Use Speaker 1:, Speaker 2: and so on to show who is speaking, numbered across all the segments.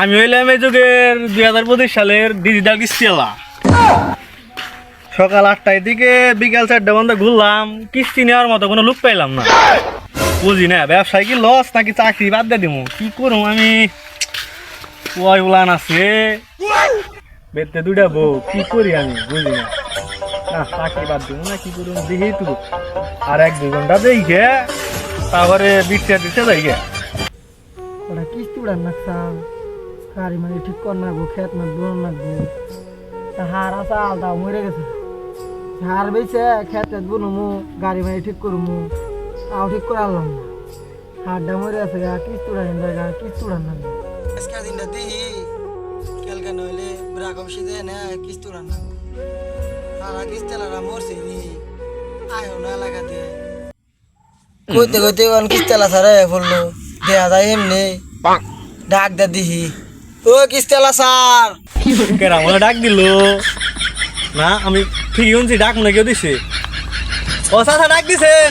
Speaker 1: আমি হইলাম এই যুগের দুই হাজার পঁচিশ সালের ডিজিটাল কিস্তিওয়ালা সকাল আটটায় দিকে বিকাল চারটে বন্ধ ঘুরলাম, কিস্তি নেওয়ার মতো কোনো লোক পাইলাম না। বুঝি না, ব্যবসায় কি লস নাকি চাকরি বাদ দিয়ে দিব কি করুম আমি? ওই উলান আছে। বেতে দুইটা বউ, কি করি আমি? বুঝি না। না, চাকরি বাদ দিব না, কি করুম? দেখি আর এক দু ঘণ্টা দেখে, তারপরে বিটটা দিতে যাই
Speaker 2: কিস্তি উড়ান নাকসাল গাড়ি মানে ঠিক কর নাকবো খেত নাকবো নাকবো তা হার আসা আলদা মরে গেছে। হার বেছে খেত খেত বুনমু, গাড়ি মানে ঠিক করমু। তাও ঠিক করে আনলাম না। হারটা মরে আছে গা, কিস্তি উড়ান জায়গা কিস্তি উড়ান নাকবো আজকের দিনটা দিই কালকে নইলে অফিসে দেয় না নাকবো কিস্তেলারা মরছে নি না কইতে কইতে অন কিস্তেলা সারে বলল দেয়া যায় এমনি। ডাক দে দিহি ও কিস্তেলা স্যার।
Speaker 1: কেরা মনে ডাক দিল। না আমি শুনছি ডাক মনে কেউ দিছে। ও চাচা ডাক দিছেন।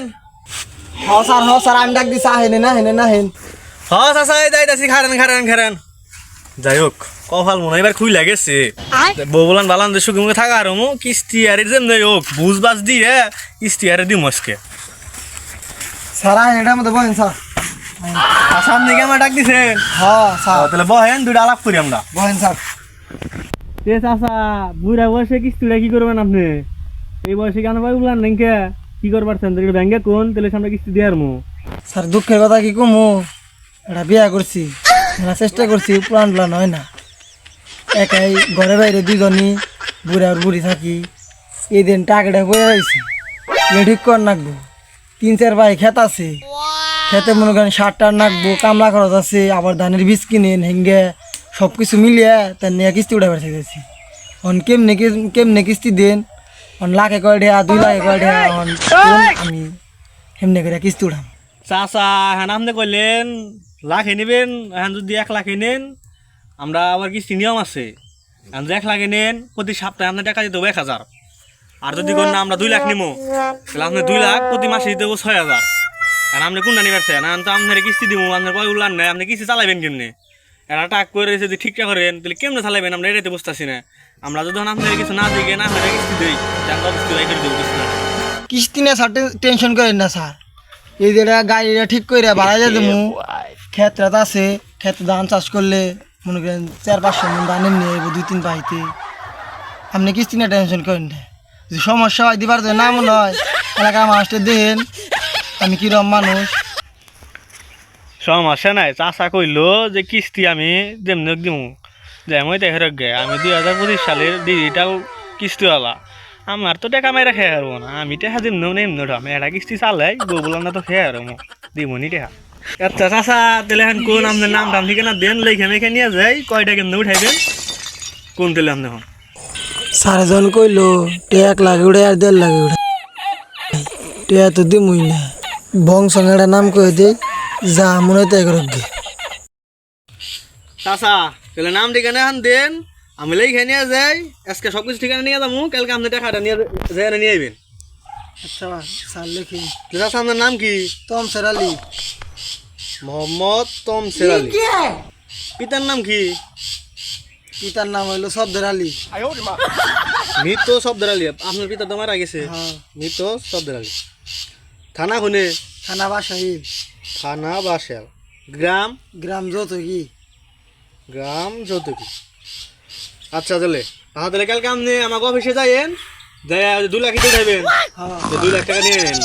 Speaker 2: হ স্যার হ স্যার আমি ডাক দিছি আহেনে না হেনে না হেন
Speaker 1: হ চাচা এই যাইতাছি খারেন খারেন খারেন যাই হোক কপাল মনে হয় এবার খুই লাগেছে বউ বলান বালান যে সুখে মুখে থাকা আর মু কিস্তি আর যেন যাই হোক বুঝ বাজ দিয়ে কিস্তি আর দিম আজকে।
Speaker 2: স্যার আহেনেটার মধ্যে বহেন স্যার।
Speaker 1: সামনে ডাক দিছেন
Speaker 2: হ স্যার।
Speaker 1: তাহলে বহেন দুইটা আলাপ করি আমরা।
Speaker 2: বহেন স্যার।
Speaker 1: চাচা বুড়া বয়সে কিস্তিটা কি করবেন আপনি? এই বয়সে কেন ভাই উলান নাকি? কি করবার চান ব্যাংকে কোন? তাহলে সামনে কিস্তি দিয়ে
Speaker 2: স্যার দুঃখের কথা কি কমু? এটা বিয়া করছি। এটা চেষ্টা করছি হয় না। একাই ঘরে বাইরে দুজনই বুড়া আর বুড়ি থাকি। এই দিন টাকাটা বয়ে রয়েছি এ ঠিক কর নাকবো। তিন চার ভাই খেত আছে। খেতে মনে করেন সার টার নাকবো কামলা খরচ আছে, আবার ধানের বীজ কিনেন হেঙ্গে সব কিছু মিলিয়ে তার নিয়ে কিস্তি উঠাবার চাইছি। অন কেমনে কেমনে কিস্তি দেন? অন লাখে কয় ঢেয়া, দুই লাখে কয় ঢেয়া, অন আমি হেমনে করে কিস্তি উঠাম
Speaker 1: চাচা হ্যাঁ আপনি কইলেন, লাখে নেবেন এখন যদি এক লাখে নেন, আমরা আবার কিস্তি নিয়ম আছে। এখন যে এক লাখে নেন, প্রতি সপ্তাহে আপনার টাকা দিতে হবে এক হাজার। আর যদি কোন আমরা দুই লাখ নিবো তাহলে আপনি দুই লাখ প্রতি মাসে দিতে হবে ছয় হাজার। আর আপনি কোনটা চান এখন তো আপনার কিস্তি দিব আপনার কয় উল্লান নাই, আপনি কিস্তি চালাবেন কেমনে? এরা টাক করে যদি ঠিকঠাক করেন তাহলে কেমনে চালাবেন আমরা এটাতে বুঝতেছি না। আমরা যদি আপনার কিছু না দিকে না হয় কিস্তি দিই, তাহলে অবস্থা করে দেবো কিছু না।
Speaker 2: কিস্তি নিয়ে স্যার টেনশন করেন না স্যার। এই যেটা গাড়িটা ঠিক করে বাড়াই যাতে মু ক্ষেত আছে ক্ষেত্রে ধান চাষ করলে, মনে করেন চার পাঁচশো মন ধান এমনি আইব দুই, তিন পাইতে আপনি কিস্তি নিয়ে টেনশন করেন না। যদি সমস্যা হয় দিবার না মনে হয়, এলাকার মানুষটা দেখেন। আমি কিরম মানুষ?
Speaker 1: সমস্যা নাই। চাষা কইলো যে কিস্তি আমি যেমনি দিব যেমন দেখে গে আমি দুই হাজার পঁচিশ সালের ডিজিটাল কিস্তিওয়ালা। আমার তো টাকা মেরা খেয়ে হারবো না। আমি টাকা দিম না এমনি আমি একটা কিস্তি চালাই বললাম না তো খেয়ে হারবো। দিবনি টাকা। আচ্ছা চাষা তাহলে এখন কোন আপনার নাম টাম ঠিকানা দেন লেখে মেখে নিয়ে যাই কয়টা কেমনি উঠাইবেন কোন তেলে আপনি এখন
Speaker 2: সারেজন কইলো টে এক লাগে উড়ে আর দেড় লাগে উড়ে টে তো দিমুই না। বংশ একটা নাম কয়ে দে যা মনে হয় তাই করব
Speaker 1: চাষা তাহলে নাম ঠিকানা এখন দেন আমি লেখে নিয়ে যাই আজকে সব কিছু ঠিকানা নিয়ে যাব কালকে আপনি টাকাটা নিয়ে যাই নিয়ে আইবেন।
Speaker 2: আচ্ছা স্যার লেখি।
Speaker 1: চাষা আপনার নাম কি?
Speaker 2: তম সেরালি।
Speaker 1: মোহাম্মদ তম সেরালি। পিতার নাম কি?
Speaker 2: পিতার নাম হইল শব্দের আলী
Speaker 1: মৃত শব্দের আলী আপনার পিতা তো মারা গেছে।
Speaker 2: হ্যাঁ।
Speaker 1: মৃত শব্দের আলী থানা খুনে
Speaker 2: থানা বাসাহিল
Speaker 1: থানা বাসাল। গ্রাম?
Speaker 2: গ্রাম যত কি
Speaker 1: গ্রাম যৌতুকি। আচ্ছা তাহলে তাহলে কালকে আপনি আমাকে অফিসে যাইয়েন যাই দু লাখ দিতে যাবেন
Speaker 2: হ্যাঁ।
Speaker 1: দুই লাখ টাকা নিয়ে নেন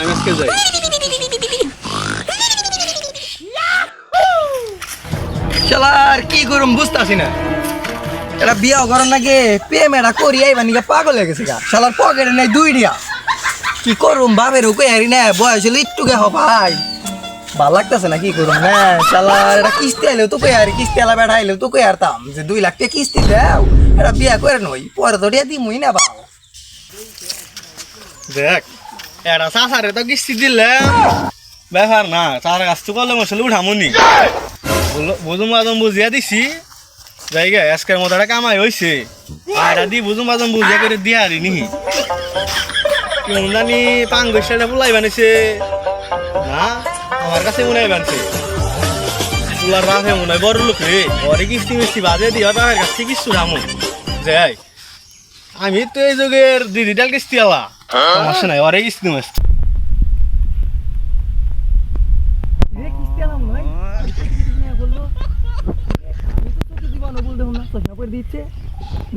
Speaker 1: আমি আজকে যাই।
Speaker 2: শালার কি করুম বুঝতাছি না। এটা বিয়া করার নাকি পেমেন্টটা করি আইবা নিকে পাগল হয়ে গেছে গা। শালার পকেটে নাই দুই দিয়া কি করুম, বাপের ওকে হারি না, বয়স হলে একটু গে ভাই ভালো লাগতেছে না কি করুম, না শালার এটা কিস্তি আইলেও তো কই কিস্তি আলা বেড়া আইলেও তো কই হারতাম যে দুই লাখ টাকা কিস্তি দাও, এটা বিয়া করে নই, পরে তো দিয়া দিমুই না বাল
Speaker 1: দেখ এটা চাষারে তো কিস্তি দিলাম ব্যাপার না, চার গাছ তো করলে মশলা উঠামুনি বুঝুম বাজম বুঝিয়া দিছি জায়গা আজকের মতো একটা কামাই হয়েছে আর দি বুঝুম বাজম বুঝিয়া করে দিয়া কেমন জানি পাং গৈসাটা বুলাই বানিয়েছে না, আমার কাছে মনে হয় বানছে তোলার বাপে মনে হয় বড় লোক রে। ওরে কিস্তি মিস্তি বাজে দিয়ে বাপের কাছ কিস্তি রামু যাই আমি তো এই যুগের ডিজিটাল কিস্তি আলা নাই কিস্তি মাস্তি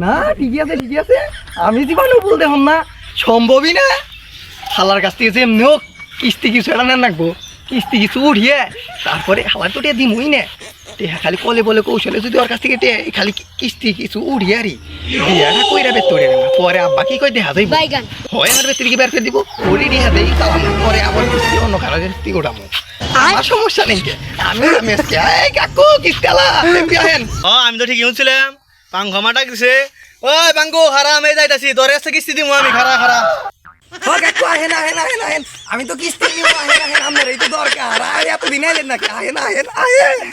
Speaker 3: না ঠিকই আছে ঠিকই আছে। আমি জীবনে বলতে হম না। সম্ভবই না। হালার কাছ থেকে যে এমনি হোক কিস্তি কিছু এটা নেন রাখব কিস্তি কিছু উঠিয়ে তারপরে হালার তো টিয়া দিমই না। টিয়া খালি কলে বলে কৌশলে যদি ওর কাছ থেকে টিয়া খালি কিস্তি কিছু উঠিয়ে আরি বিয়াটা কইরা বের তোরে না। পরে আব্বা কি কই দেহা যাইব।
Speaker 4: বাইগান।
Speaker 3: হয় আমার বের থেকে বের করে দিব? ওরে টিয়া দেই কালাম। পরে আবার কিস্তি অন্য কারও কিস্তি ওঠামো আমার সমস্যা নেই আমি আমি আজকে এই কাকু কিস্তি আলা এমপি আহেন।
Speaker 1: ও আমি তো ঠিকই শুনছিলাম। পাঙ্খ মাটা দিছে ওই বাঙ্গু হারাম এই যাইতাছি। তোর কাছে কিস্তি দিমু আমি খারা খারা
Speaker 3: ও কাকু আহেন আহেন আহেন আহেন। আমি তো কিস্তি নিব আহেন আহেন আপনার এই তো দরকার। আরে, এতদিন এলেন নাকি? আহেন আহেন আহেন।